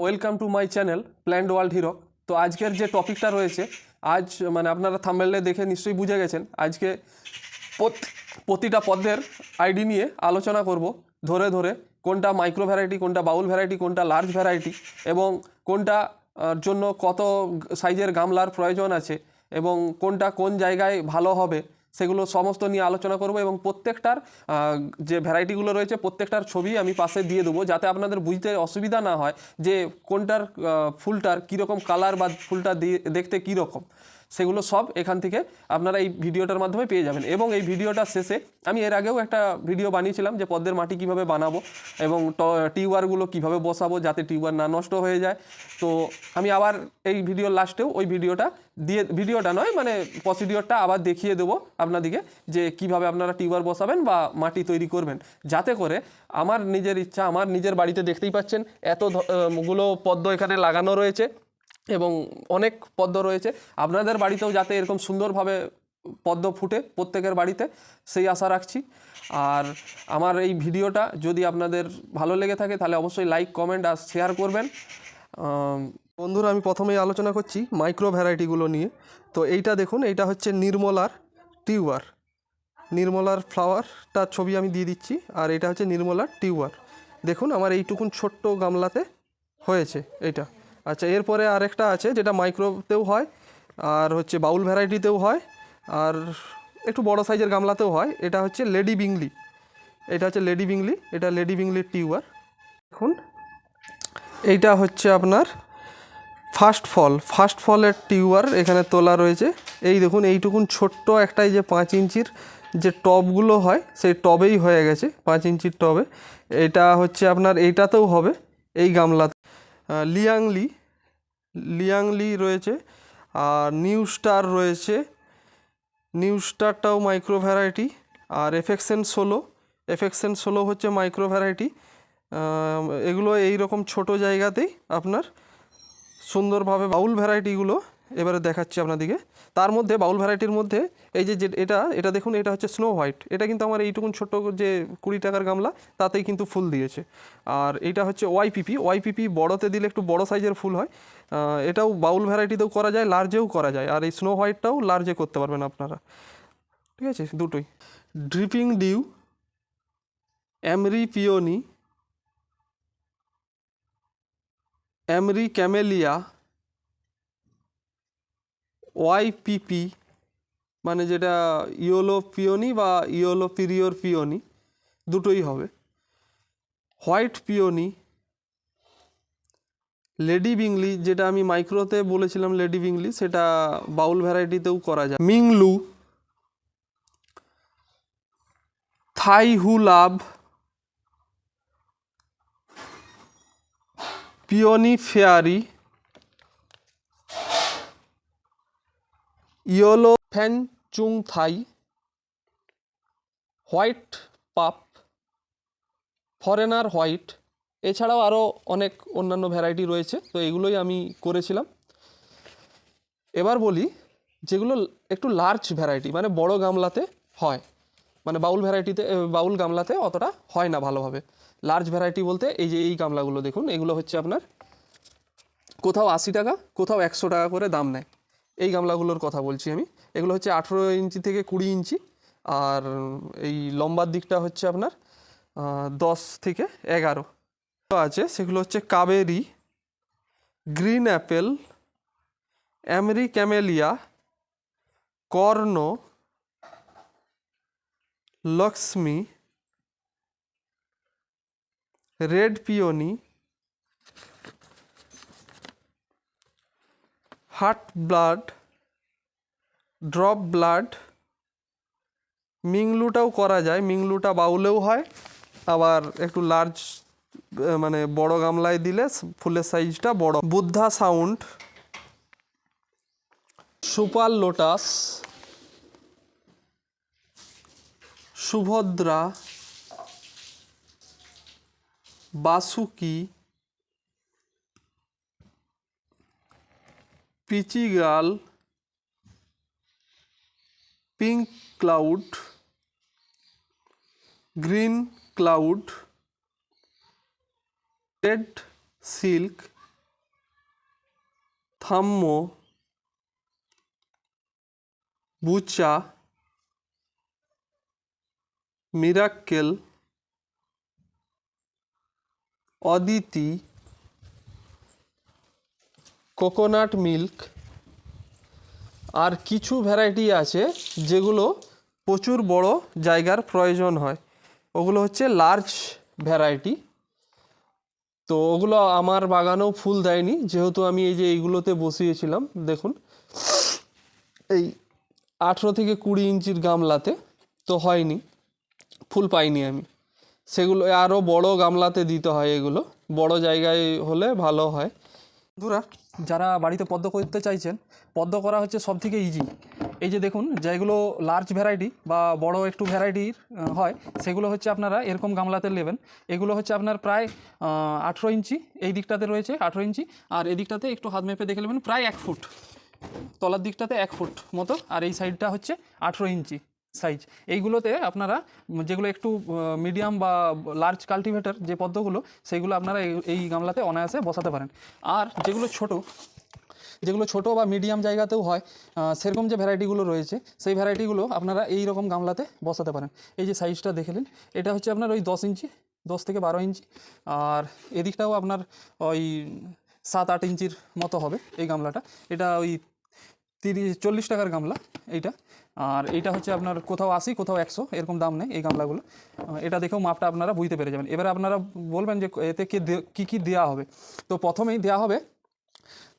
Welcome to my channel plant world hero তো আজকের যে টপিকটা রয়েছে, আজ মানে আপনারা থাম্বেলে দেখে নিশ্চয়ই বুঝে গেছেন, আজকে প্রতিটা পদ্মের আইডি নিয়ে আলোচনা করব, ধরে ধরে কোনটা মাইক্রো ভ্যারাইটি কোনটা বাউল ভ্যারাইটি কোনটা লার্জ ভ্যারাইটি এবং কোনটা জন্য কত সাইজের গামলার প্রয়োজন আছে এবং কোনটা কোন জায়গায় ভালো হবে সেগুলো সমস্ত নিয়ে আলোচনা করব এবং প্রত্যেকটার যে ভ্যারাইটিগুলো রয়েছে প্রত্যেকটার ছবি আমি পাশে দিয়ে দেবো যাতে আপনাদের বুঝতে অসুবিধা না হয় যে কোনটার ফুলটার কীরকম কালার বা ফুলটা দিয়ে, দেখতে কীরকম। সেগুলো সব এখান থেকে আপনারা এই ভিডিওটার মাধ্যমে পেয়ে যাবেন। এবং এই ভিডিওটার শেষে আমি এর আগেও একটা ভিডিও বানিয়েছিলাম যে পদ্মের মাটি কীভাবে বানাবো এবং টিউবারগুলো কীভাবে বসাবো যাতে টিউবার না নষ্ট হয়ে যায়। তো আমি আবার এই ভিডিওর লাস্টেও ওই ভিডিওটা দিয়ে, ভিডিওটা নয় মানে প্রসিডিওরটা আবার দেখিয়ে দেবো আপনাদিকে যে কীভাবে আপনারা টিউবার বসাবেন বা মাটি তৈরি করবেন। যাতে করে আমার নিজের ইচ্ছা, আমার নিজের বাড়িতে দেখতেই পাচ্ছেন, এত ধ- গুলো পদ্ম এখানে লাগানো রয়েছে। এবং অনেক পদ্ম রয়েছে। আপনাদের বাড়িতেও যাতে এরকম সুন্দরভাবে পদ্ম ফুটে প্রত্যেকের বাড়িতে, সেই আশা রাখছি। আর আমার এই ভিডিওটা যদি আপনাদের ভালো লেগে থাকে, তাহলে অবশ্যই লাইক, কমেন্ট আর শেয়ার করবেন। বন্ধুরা, আমি প্রথমেই আলোচনা করছি মাইক্রো ভ্যারাইটিগুলো নিয়ে। তো এইটা দেখুন, এইটা হচ্ছে নির্মলার টিউবার নির্মলার ফ্লাওয়ারটার ছবি আমি দিয়ে দিচ্ছি, আর এটা হচ্ছে নির্মলার টিউবার দেখুন, আমার এইটুকুন ছোট্ট গামলাতে হয়েছে এইটা। আচ্ছা এরপরে আরেকটা আছে যেটা মাইক্রোতেও হয়, আর হচ্ছে বাউল ভ্যারাইটিতেও হয়, আর একটু বড় সাইজের গামলাতেও হয়। এটা হচ্ছে লেডি বিংলি। এটা হচ্ছে লেডি বিংলি, এটা লেডি বিংলির টিউবার দেখুন, এইটা হচ্ছে আপনার ফার্স্ট ফল ফার্স্ট ফলের টিউবার এখানে তোলা রয়েছে। এই দেখুন, এইটুকুন ছোট্ট একটাই যে পাঁচ ইঞ্চির যে টবগুলো হয়, সেই টবেই হয়ে গেছে, পাঁচ ইঞ্চির টবে। এটা হচ্ছে আপনার, এইটাতেও হবে, এই গামলাতে। লিয়াংলি লিয়াংলি রয়েছে আর নিউ স্টার রয়েছে। নিউ স্টারটাও মাইক্রো ভ্যারাইটি আর এফেকশন সোলো এফেকশন সোলো হচ্ছে মাইক্রো ভ্যারাইটি এগুলো এই রকম ছোট জায়গাতেই আপনার সুন্দরভাবে বাউল ভ্যারাইটিগুলো এবারে দেখাচ্ছি আপনাদিকে তার মধ্যে বাউল ভ্যারাইটির মধ্যে এই যে এটা এটা দেখুন, এটা হচ্ছে স্নো হোয়াইট এটা কিন্তু আমার এইটুকুন ছোট যে কুড়ি টাকার গামলা, তাতেই কিন্তু ফুল দিয়েছে। আর এটা হচ্ছে ওয়াইপিপি ওয়াইপিপি বড়তে দিলে একটু বড় সাইজের ফুল হয়। এটাও বাউল ভ্যারাইটিতেও করা যায় লার্জেও করা যায়। আর এই স্নো হোয়াইটটাও লার্জে করতে পারবেন আপনারা। ঠিক আছে? দুটোই। ড্রিপিং ডিউ অ্যামরি পিওনি অ্যামরি ক্যামেলিয়া ওয়াইপিপি মানে যেটা ইয়োলো পিওনি বা ইয়োলো পিরিয়র পিওনি দুটোই হবে। হোয়াইট পিওনি লেডি বিংলি যেটা আমি মাইক্রোতে বলেছিলাম লেডি বিংলি সেটা বাউল ভ্যারাইটিতেও করা যায়। মিংলু থাই love peony fairy yellow fan চুং থাই, হোয়াইট পাপ, ফরেনার হোয়াইট। এছাড়াও আরও অনেক অন্যান্য ভ্যারাইটি রয়েছে, তো এগুলোই আমি করেছিলাম। এবার বলি যেগুলো একটু লার্জ ভ্যারাইটি মানে বড় গামলাতে হয়। মানে বাউল ভ্যারাইটিতে বাউল গামলাতে অতটা হয় না ভালোভাবে। লার্জ ভ্যারাইটি বলতে এই যে, এই গামলাগুলো দেখুন, এগুলো হচ্ছে আপনার কোথাও আশি টাকা, কোথাও একশো টাকা করে দাম নেয়। এই গামলাগুলোর কথা বলছি আমি। এগুলো হচ্ছে আঠেরো ইঞ্চি থেকে কুড়ি ইঞ্চি। আর এই লম্বার দিকটা হচ্ছে আপনার দশ থেকে এগারো। আছে, সেগুলো হচ্ছে Kaveri, green apple, অ্যামরি camellia, Karna, Lakshmi, red peony heart blood drop blood মিংলুটাও করা যায়, মিংলুটা বাউলেও হয়, আবার একটু লার্জ মানে বড় গামলায় দিলে ফুলের সাইজটা বড়। Buddha sound super lotus, Subhadra, Basuki পিচিগাল pink cloud green cloud red silk থাম্য বুচা মিরাক্কেল অদিতি কোকোনাট মিল্ক আর কিছু ভ্যারাইটি আছে যেগুলো প্রচুর বড় জায়গার প্রয়োজন হয়। ওগুলো হচ্ছে লার্জ ভ্যারাইটি। তো ওগুলো আমার বাগানেও ফুল দেয়নি, যেহেতু আমি এই যে এইগুলোতে বসিয়েছিলাম, দেখুন। এই আঠেরো থেকে কুড়ি ইঞ্চির গামলাতে তো হয়নি, ফুল পাইনি আমি। সেগুলো আরও বড় গামলাতে দিতে হয় এগুলো, বড় জায়গায় হলে ভালো হয়। বন্ধুরা, যারা বাড়িতে পদ্ম করতে চাইছেন, পদ্ম করা হচ্ছে সব থেকে ইজি এই যে দেখুন, যেগুলো লার্জ ভ্যারাইটি বা বড় একটু ভ্যারাইটির হয়, সেগুলো হচ্ছে আপনারা এরকম গামলাতে নেবেন। এগুলো হচ্ছে আপনার প্রায় আঠেরো ইঞ্চি, এই দিকটাতে রয়েছে আঠেরো ইঞ্চি, আর এই দিকটাতে একটু হাত মেপে দেখে নেবেন, প্রায় এক ফুট। তলার দিকটাতে এক ফুট মতো, আর এই সাইডটা হচ্ছে আঠেরো ইঞ্চি। সাইজ এইগুলোতে আপনারা যেগুলো একটু মিডিয়াম বা লার্জ কাল্টিভেটর যে পদ্মগুলো সেইগুলো আপনারা এই- গামলাতে অনায়াসে বসাতে পারেন। আর যেগুলো ছোট যেগুলো ছোট বা মিডিয়াম জায়গাতেও হয় সেরকম যে ভ্যারাইটিগুলো রয়েছে, সেই ভ্যারাইটিগুলো আপনারা এই রকম গামলাতে বসাতে পারেন। এই যে সাইজটা দেখলেন এটা হচ্ছে আপনার ওই দশ ইঞ্চি, দশ থেকে বারো ইঞ্চি। আর এদিকটাও আপনার ওই সাত আট ইঞ্চির মতো হবে এই গামলাটা। এটা ওই তিরিশ, চল্লিশ টাকার গামলা এইটা। আর এইটা হচ্ছে আপনার কোথাও আশি, কোথাও একশো, এরকম দাম নেই এই গামলাগুলো। এটা দেখেও মাপটা আপনারা বুঝতে পেরে যাবেন। এবারে আপনারা বলবেন যে এতে কি কী কী দেওয়া হবে। তো প্রথমেই দেওয়া হবে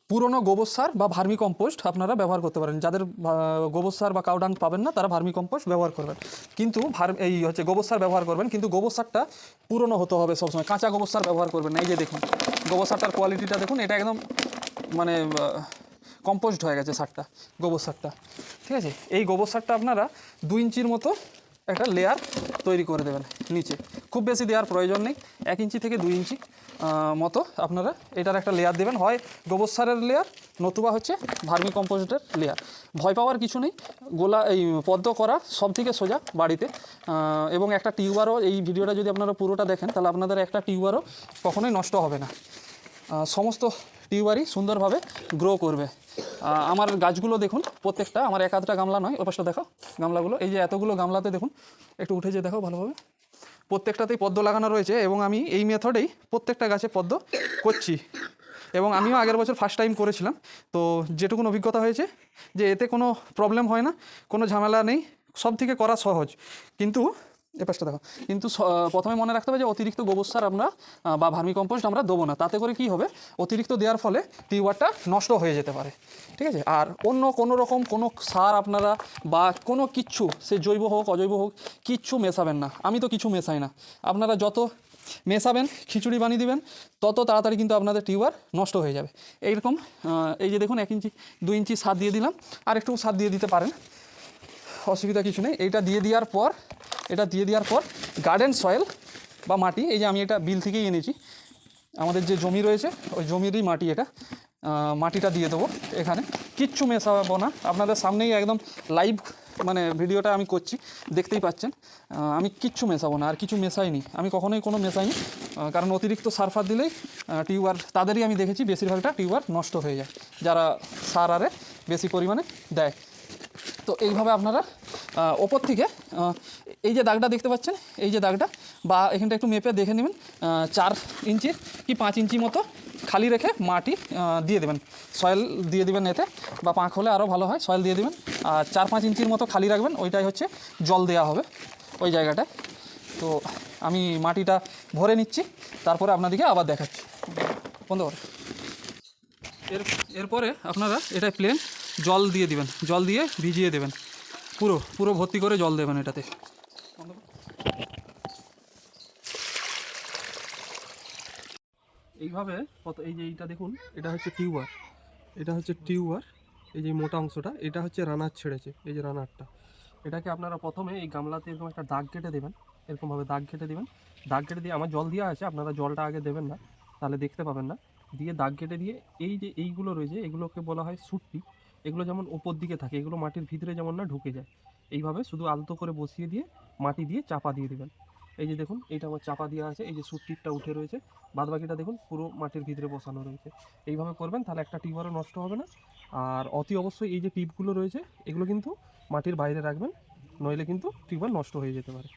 পুরনো গোবর সার বা ভার্মি কম্পোস্ট আপনারা ব্যবহার করতে পারেন। যাদের গোবর সার বা কাউডাং পাবেন না, তারা ভার্মি কম্পোস্ট ব্যবহার করবেন। কিন্তু এই হচ্ছে গোবর সার ব্যবহার করবেন, কিন্তু গোবর সারটা পুরনো হতে হবে সবসময়। কাঁচা গোবর সার ব্যবহার করবেন এই যে দেখুন, গোবর সারটার কোয়ালিটিটা দেখুন, এটা একদম মানে কম্পোস্ট হয়ে গেছে সারটা, গোবর সারটা, ঠিক আছে? এই গোবর সারটা আপনারা দু ইঞ্চির মতো একটা লেয়ার তৈরি করে দেবেন নিচে। খুব বেশি দেওয়ার প্রয়োজন নেই, এক ইঞ্চি থেকে দুই ইঞ্চি মতো আপনারা এটার একটা লেয়ার দেবেন। হয় গোবর সারের লেয়ার নতুবা হচ্ছে ভার্মি কম্পোস্টের লেয়ার ভয় পাওয়ার কিছু নেই, গোলা, এই পদ্ম করা সব থেকে সোজা বাড়িতে। এবং একটা টিউবারও, এই ভিডিওটা যদি আপনারা পুরোটা দেখেন, তাহলে আপনাদের একটা টিউবারও কখনোই নষ্ট হবে না। সমস্ত টিউবারই সুন্দরভাবে গ্রো করবে। আমার গাছগুলো দেখুন, প্রত্যেকটা, আমার এক আধটা গামলা নয় ও পাশটা দেখো গামলাগুলো। এই যে এতগুলো গামলাতে দেখুন, একটু উঠে যে দেখো ভালোভাবে। প্রত্যেকটাতেই পদ্ম লাগানো রয়েছে এবং আমি এই মেথডেই প্রত্যেকটা গাছে পদ্ম করছি। এবং আমিও আগের বছর ফার্স্ট টাইম করেছিলাম। তো যেটুকুন অভিজ্ঞতা হয়েছে যে এতে কোনো প্রবলেম হয় না, কোনো ঝামেলা নেই সব থেকে করা সহজ। কিন্তু এ পাশটা দেখো। কিন্তু প্রথমে মনে রাখতে হবে যে অতিরিক্ত গোবর সার আমরা বা ভার্মি কম্পোস্ট আমরা দেবো না। তাতে করে কি হবে? অতিরিক্ত দেওয়ার ফলে টিউবারটা নষ্ট হয়ে যেতে পারে। ঠিক আছে? আর অন্য কোনো রকম কোনো সার আপনারা বা কোনো কিচ্ছু সে জৈব হোক, অজৈব হোক, কিচ্ছু মেশাবেন না। আমি তো কিছু মেশাই না। আপনারা যত মেশাবেন, খিচুড়ি বানিয়ে দিবেন, তত তাড়াতাড়ি কিন্তু আপনাদের টিউবার নষ্ট হয়ে যাবে। এইরকম এই যে দেখুন, এক ইঞ্চি, দু ইঞ্চি সার দিয়ে দিলাম। আর একটু সার দিয়ে দিতে পারেন। অসুবিধা কিছু নেই। এইটা দিয়ে দেওয়ার পর, এটা দিয়ে দেওয়ার পর গার্ডেন সয়েল বা মাটি, এই যে আমি এটা বিল থেকেই এনেছি, আমাদের যে জমি রয়েছে, ওই জমিরই মাটি এটা। মাটিটা দিয়ে দেবো এখানে। কিচ্ছু মেশাবো না। আপনাদের সামনেই একদম লাইভ মানে ভিডিওটা আমি করছি, দেখতেই পাচ্ছেন। আমি কিচ্ছু মেশাবো না, আর কিছু মেশাইনি আমি কখনোই কোনো মেশাইনি কারণ অতিরিক্ত সারফার দিলেই টিউবার তাদেরই আমি দেখেছি, বেশিরভাগটা টিউবার নষ্ট হয়ে যায়। যারা সার আরে বেশি পরিমাণে দেয়। তো এইভাবে আপনারা ওপর থেকে এই যে দাগটা দেখতে পাচ্ছেন, এই যে দাগটা, বা এখানটা একটু মেপে দেখে নেবেন চার ইঞ্চির কি পাঁচ ইঞ্চি মতো খালি রেখে মাটি দিয়ে দেবেন। সয়েল দিয়ে দেবেন এতে, বা পাঁক হলে আরও ভালো হয়, সয়েল দিয়ে দেবেন। আর চার পাঁচ ইঞ্চির মতো খালি রাখবেন, ওইটাই হচ্ছে জল দেওয়া হবে ওই জায়গাটায়। তো আমি মাটিটা ভরে নিচ্ছি, তারপরে আপনাদেরকে আবার দেখাচ্ছি। বন্ধ করে এর, এরপরে আপনারা এটা প্লেন জল দিয়ে দিবেন, জল দিয়ে ভিজিয়ে দেবেন। পুরো পুরো ভর্তি করে জল দেবেন এটাতে। এইভাবে কত, এই যে এইটা দেখুন, এটা হচ্ছে টিউবার। এটা হচ্ছে টিউবার, এই যে মোটা অংশটা, এটা হচ্ছে রানার ছেড়েছে, এই যে রানারটা। এটাকে আপনারা প্রথমে এই গামলাতে এরকম একটা দাগ কেটে দেবেন, এরকমভাবে দাগ কেটে দেবেন। দাগ কেটে দিয়ে আমার জল দেওয়া আছে, আপনারা জলটা আগে দেবেন না, তাহলে দেখতে পাবেন না। দিয়ে দাগ কেটে দিয়ে এই যে এইগুলো রয়েছে, এগুলোকে বলা হয় সুট্টি এগুলো যেমন ওপর দিকে থাকে, এগুলো মাটির ভিতরে যেমন না ঢুকে যায়, এইভাবে শুধু আলতো করে বসিয়ে দিয়ে মাটি দিয়ে চাপা দিয়ে দেবেন। এই যে দেখুন এইটা আমার চাপা দেওয়া আছে, এই যে সুট টিপটা উঠে রয়েছে বাদ বাকিটা দেখুন, পুরো মাটির ভিতরে বসানো রয়েছে। এইভাবে করবেন, তাহলে একটা টিউবারও নষ্ট হবে না। আর অতি অবশ্যই এই যে টিপগুলো রয়েছে, এগুলো কিন্তু মাটির বাইরে রাখবেন, নইলে কিন্তু টিউবার নষ্ট হয়ে যেতে পারে।